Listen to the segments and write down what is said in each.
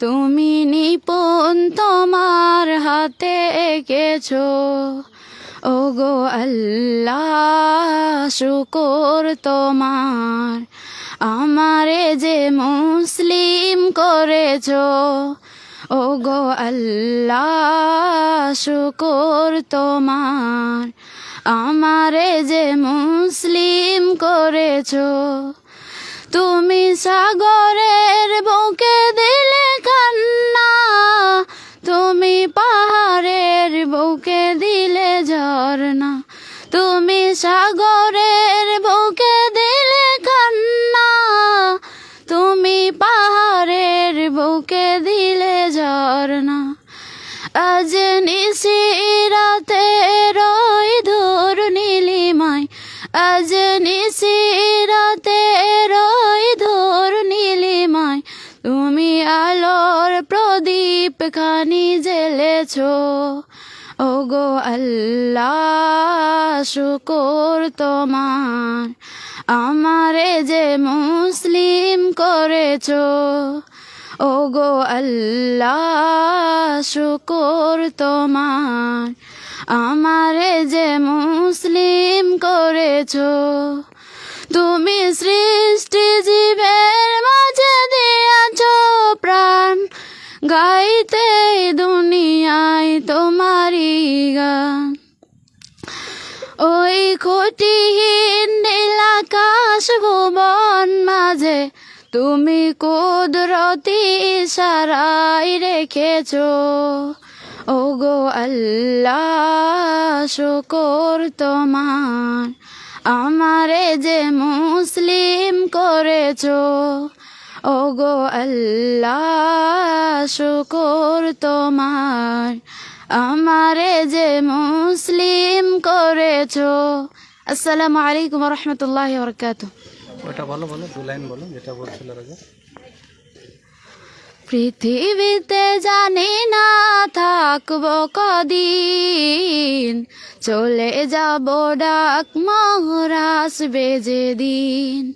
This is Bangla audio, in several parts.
তুমি নিপুণ তোমার হাতে এঁকেছো। ও গো আল্লাহ, শুকর তোমার। আমারে যে মুসলিম করেছ ও গো আল্লাহ, শুকর তোমার। আমারে যে মুসলিম করেছ, তুমি সাগরের বুকে আজ নিশিরাতে রই ধর নীলিমায়। তুমি আলোর প্রদীপ খানি জ্বেলেছো। ও গো আল্লাহ, শুকর তোমার। আমারে যে মুসলিম করেছ। ও গো আল্লাহ, শুকর তোমার। আমারে যে মুসলিম করেছ, তুমি সৃষ্টি জীবের মাঝে দিয়াছ প্রাণ, গাইতে দুনিয়ায় তোমারই গান। ওই খুঁটিহীন নীলাকাশ ভুবন মাঝে তুমি কুদরতি সারাই রেখেছো। ও গো আল্লাহ, শুকর তোমার। আমারে যে মুসলিম করেছ ও গো আল্লাহ, শুকর তোমার। আমারে যে মুসলিম করেছ, আসসালামু আলাইকুম রহমতুল্লাহ বরকাত ওটা বলো বলো, দু লাইন বলো, যেটা বলছিল রাজা। পৃথিবীতে জানি না থাকব কদিন। চলে যাব ডাক মহরাস বেজে দিন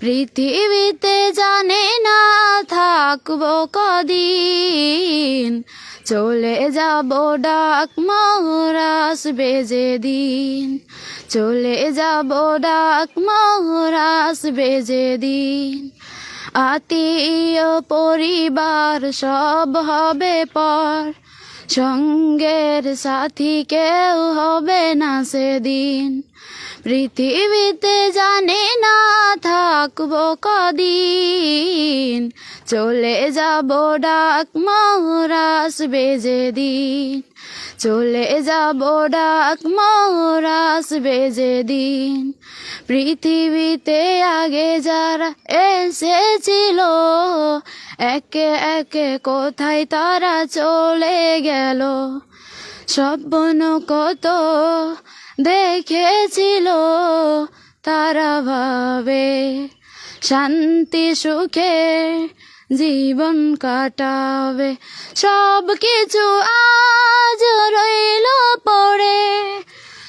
পৃথিবীতে জানি না থাকব কদিন। চলে যাব ডাক মহরাস বেজে দিন চলে যাব ডাক মহরাস বেজে দিন আত্মীয় পরিবার সব হবে পর। সঙ্গের সাথী কেউ হবে না সেদিন। পৃথিবীতে জানে না থাকব কদিন। চলে যাব ডাক মহরাস বেজে দিন চলে যাব ডাক মহরাস বেজে দিন পৃথিবীতে আগে যারা এসেছিল, একে একে কোথায় তারা চলে গেল? স্বপ্ন কত দেখেছিল তারা ভাবে। শান্তি, সুখে জীবন কাটাবে। সব কিছু আজ রইল পড়ে।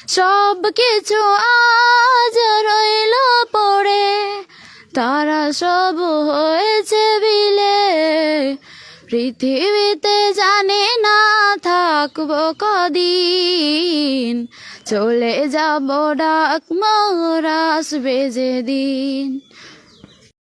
সব কিছু আজ রইল পড়ে। তারা সব হয়েছে বিলে। পৃথিবীতে জানে না থাকব কদিন। চলে যাব ডাক মহরাস বেজে দিন